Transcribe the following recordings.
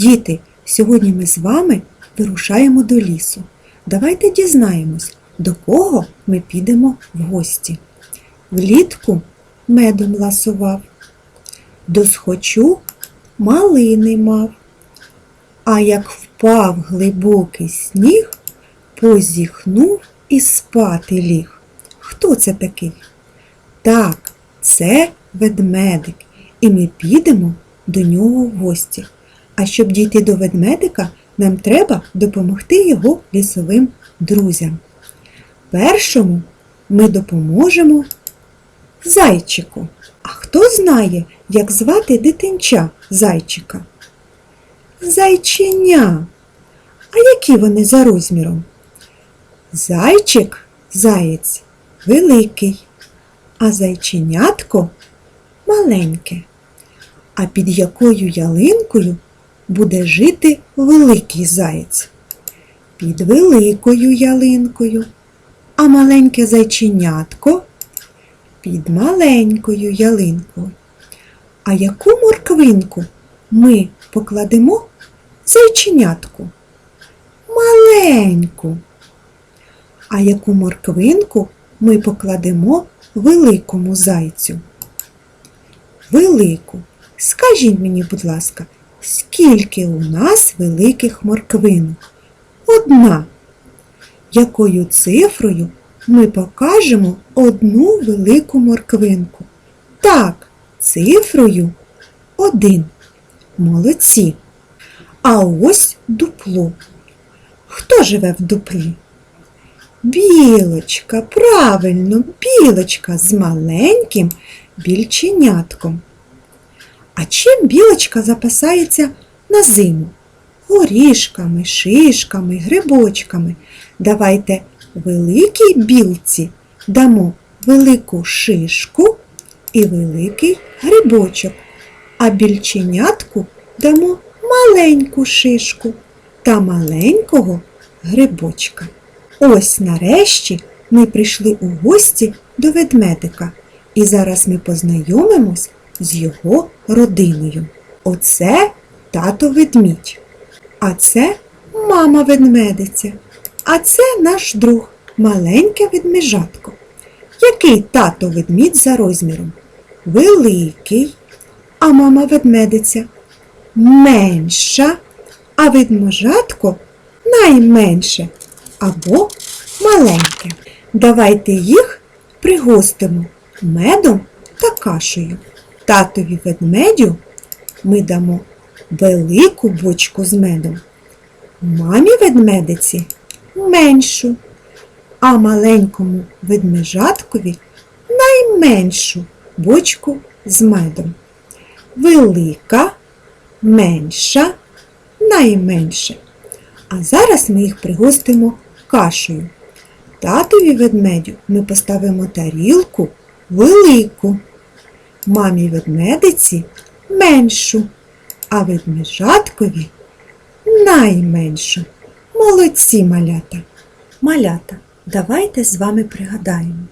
Діти, сьогодні ми з вами вирушаємо до лісу. Давайте дізнаємось, до кого ми підемо в гості. Влітку медом ласував, до схочу малини мав. А як впав глибокий сніг, позіхнув і спати ліг. Хто це такий? Так, це ведмедик, і ми підемо до нього в гості. А щоб дійти до ведмедика, нам треба допомогти його лісовим друзям. Першому ми допоможемо зайчику. А хто знає, як звати дитинча зайчика? Зайченя. А які вони за розміром? Зайчик, заєць великий, а зайченятко маленьке. А під якою ялинкою буде жити великий заєць? Під великою ялинкою, а маленьке зайченятко під маленькою ялинкою. А яку морквинку ми покладемо зайченятку? Маленьку. А яку морквинку ми покладемо великому зайцю? Велику. Скажіть мені, будь ласка, скільки у нас великих морквинок? Одна. Якою цифрою ми покажемо одну велику морквинку? Так, цифрою один. Молодці. А ось дупло. Хто живе в дуплі? Білочка, правильно, білочка з маленьким більченятком. А чим білочка запасається на зиму? Горішками, шишками, грибочками. Давайте великій білці дамо велику шишку і великий грибочок, а більченятку дамо маленьку шишку та маленького грибочка. Ось нарешті ми прийшли у гості до ведмедика, і зараз ми познайомимось з його родиною. Оце тато ведмідь, а це мама ведмедиця, а це наш друг, маленьке ведмежатко. Який тато ведмідь за розміром? Великий, а мама ведмедиця менша, а ведмежатко найменше або маленьке. Давайте їх пригостимо медом та кашею. Татові ведмедю ми дамо велику бочку з медом, мамі ведмедиці меншу, а маленькому ведмежаткові найменшу бочку з медом. Велика, менша, найменше. А зараз ми їх пригостимо кашею. Татові ведмедю ми поставимо тарілку велику, мамі ведмедиці меншу, а ведмежаткові найменшу. Молодці малята. Малята, давайте з вами пригадаємо,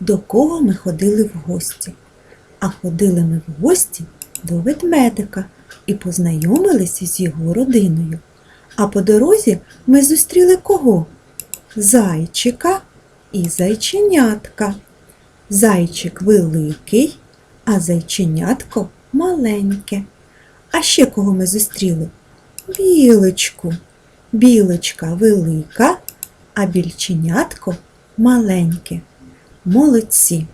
до кого ми ходили в гості. А ходили ми в гості до ведмедика і познайомилися з його родиною. А по дорозі ми зустріли кого? Зайчика і зайченятка. Зайчик великий, а зайченятко маленьке. А ще кого ми зустріли? Білочку. Білочка велика, а більченятко маленьке. Молодці!